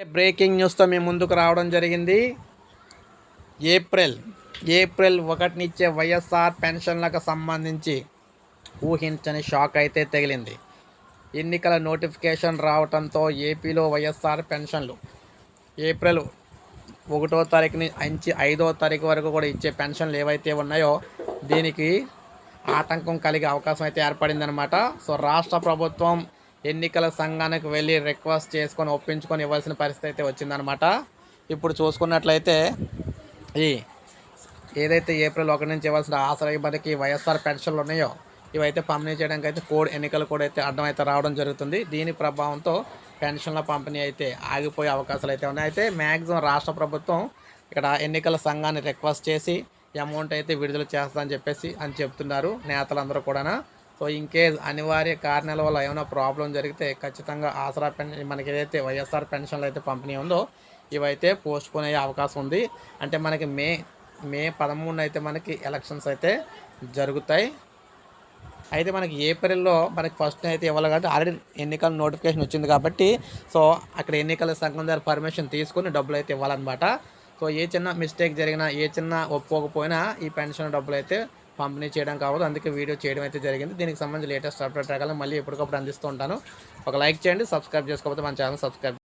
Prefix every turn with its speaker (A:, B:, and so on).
A: Breaking న్యూస్తో మేము ముందుకు రావడం జరిగింది. ఏప్రిల్ ఏప్రిల్ ఒకటినిచ్చే వైఎస్ఆర్ పెన్షన్లకు సంబంధించి ఊహించని షాక్ అయితే తగిలింది. ఎన్నికల నోటిఫికేషన్ రావడంతో ఏపీలో వైఎస్ఆర్ పెన్షన్లు ఏప్రిల్ ఒకటో తారీఖు నుంచి ఐదో తారీఖు వరకు కూడా ఇచ్చే పెన్షన్లు ఏవైతే ఉన్నాయో దీనికి ఆటంకం కలిగే అవకాశం అయితే ఏర్పడిందనమాట సో రాష్ట్ర ప్రభుత్వం ఎన్నికల సంఘానికి వెళ్ళి రిక్వెస్ట్ చేసుకొని ఒప్పించుకొని ఇవ్వాల్సిన పరిస్థితి అయితే వచ్చిందనమాట ఇప్పుడు చూసుకున్నట్లయితే ఈ ఏదైతే ఏప్రిల్ ఒకటి నుంచి ఇవ్వాల్సిన ఆశ్రయ మనకి వైఎస్ఆర్ పెన్షన్లు ఉన్నాయో ఇవైతే పంపిణీ చేయడానికి అయితే కోడ్ ఎన్నికలు కూడా అయితే అడ్డం అయితే రావడం జరుగుతుంది. దీని ప్రభావంతో పెన్షన్ల పంపిణీ అయితే ఆగిపోయే అవకాశాలు అయితే ఉన్నాయి. అయితే మ్యాక్సిమం రాష్ట్ర ప్రభుత్వం ఇక్కడ ఎన్నికల సంఘాన్ని రిక్వెస్ట్ చేసి అమౌంట్ అయితే విడుదల చేస్తామని చెప్పేసి అని చెప్తున్నారు నేతలందరూ కూడా సో ఇంకేజ్ అనివార్య కారణాల వల్ల ఏమైనా ప్రాబ్లం జరిగితే ఖచ్చితంగా ఆసరా పెన్షన్ మనకి ఏదైతే వైఎస్ఆర్ పెన్షన్లు అయితే పంపిణీ ఉందో ఇవైతే పోస్ట్ పోన్ అయ్యే అవకాశం ఉంది. అంటే మనకి మే మే పదమూడున అయితే మనకి ఎలక్షన్స్ అయితే జరుగుతాయి. అయితే మనకి ఏప్రిల్లో మనకి ఫస్ట్ అయితే ఇవ్వాలి కాబట్టి ఆల్రెడీ ఎన్నికల నోటిఫికేషన్ వచ్చింది కాబట్టి సో అక్కడ ఎన్నికల సంఘం దగ్గర పర్మిషన్ తీసుకుని డబ్బులు అయితే ఇవ్వాలన్నమాట. సో ఏ చిన్న మిస్టేక్ జరిగినా ఏ చిన్న ఒప్పుకోకపోయినా ఈ పెన్షన్ డబ్బులు అయితే పంపిణీ చేయడం కావద్దు. అందుకే వీడియో చేయడం అయితే జరిగింది. దీనికి సంబంధించి లేటెస్ట్ అప్డేట్ రకాలను మళ్ళీ ఎప్పటికప్పుడు అందిస్తూ ఉంటాను. ఒక లైక్ చేయండి సబ్స్క్రైబ్ చేసుకోకపోతే మన ఛానల్ సబ్స్క్రైబ్